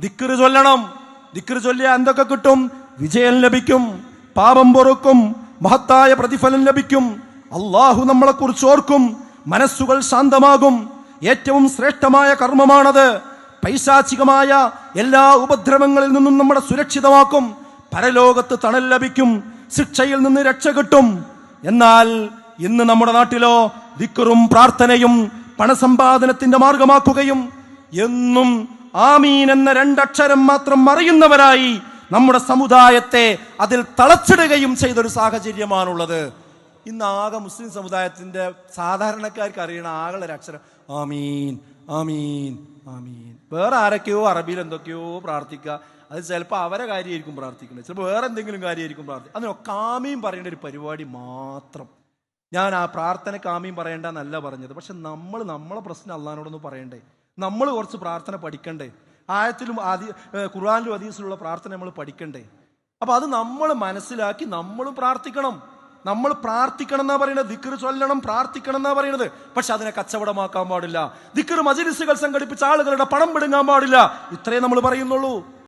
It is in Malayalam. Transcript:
ദിക്കറ് ചൊല്ലണം. ദിക്കറ് ചൊല്ലിയ എന്തൊക്കെ കിട്ടും? വിജയം ലഭിക്കും. പാപം പൊറുക്കും. മഹത്തായ പ്രതിഫലം ലഭിക്കും. അള്ളാഹു നമ്മളെ കുറിച്ച് ഓർക്കും. മനസ്സുകൾ ശാന്തമാകും. ഏറ്റവും ശ്രേഷ്ഠമായ കർമ്മമാണത്. പൈശാചികമായ എല്ലാ ഉപദ്രവങ്ങളിൽ നിന്നും നമ്മളെ സുരക്ഷിതമാക്കും. പരലോകത്ത് തണൽ ലഭിക്കും. ശിക്ഷയിൽ നിന്ന് രക്ഷ കിട്ടും. എന്നാൽ ഇന്ന് നമ്മുടെ നാട്ടിലോ ദിക്കറും പ്രാർത്ഥനയും പണസമ്പാദനത്തിന്റെ മാർഗമാക്കുകയും എന്നും ആമീൻ എന്ന രണ്ടക്ഷരം മാത്രം അറിയുന്നവരായി നമ്മുടെ സമുദായത്തെ അതിൽ തളച്ചിടുകയും ചെയ്തൊരു സാഹചര്യമാണുള്ളത്. ഇന്ന് ആകെ മുസ്ലിം സമുദായത്തിന്റെ സാധാരണക്കാർക്ക് അറിയണ ആകെ അക്ഷരം ആമീൻ ആമീൻ ആമീൻ. വേറെ ആരൊക്കെയോ അറബിയിൽ എന്തൊക്കെയോ പ്രാർത്ഥിക്കുക. അത് ചിലപ്പോൾ അവരെ കാര്യമായിരിക്കും പ്രാർത്ഥിക്കുന്നത്. ചിലപ്പോൾ വേറെ എന്തെങ്കിലും കാര്യമായിരിക്കും പ്രാർത്ഥിക്കുക അതിനൊക്കെ ആമീൻ പറയേണ്ട ഒരു പരിപാടി മാത്രം. ഞാൻ ആ പ്രാർത്ഥനയ്ക്ക് ആമീൻ പറയേണ്ടെന്നല്ല പറഞ്ഞത്. പക്ഷെ നമ്മൾ നമ്മളെ പ്രശ്നം അള്ളഹാനോടൊന്ന് പറയണ്ടേ. നമ്മൾ കുറച്ച് പ്രാർത്ഥന പഠിക്കണ്ടേ? ആയത്തിലും അതി ഖുർആാനിലും അതീസിലുള്ള പ്രാർത്ഥന നമ്മൾ പഠിക്കണ്ടേ? അപ്പൊ അത് നമ്മൾ മനസ്സിലാക്കി നമ്മളും പ്രാർത്ഥിക്കണം. നമ്മൾ പ്രാർത്ഥിക്കണം എന്നാ പറയുന്നത്. ദിക്കർ ചൊല്ലണം പ്രാർത്ഥിക്കണം എന്നാ പറയുന്നത്. പക്ഷെ അതിനെ കച്ചവടമാക്കാൻ പാടില്ല. ദിക്കർ മജിലിസുകൾ സംഘടിപ്പിച്ച ആളുകളുടെ പണം പിടുങ്ങാൻ പാടില്ല. ഇത്രേ നമ്മൾ പറയുന്നുള്ളൂ.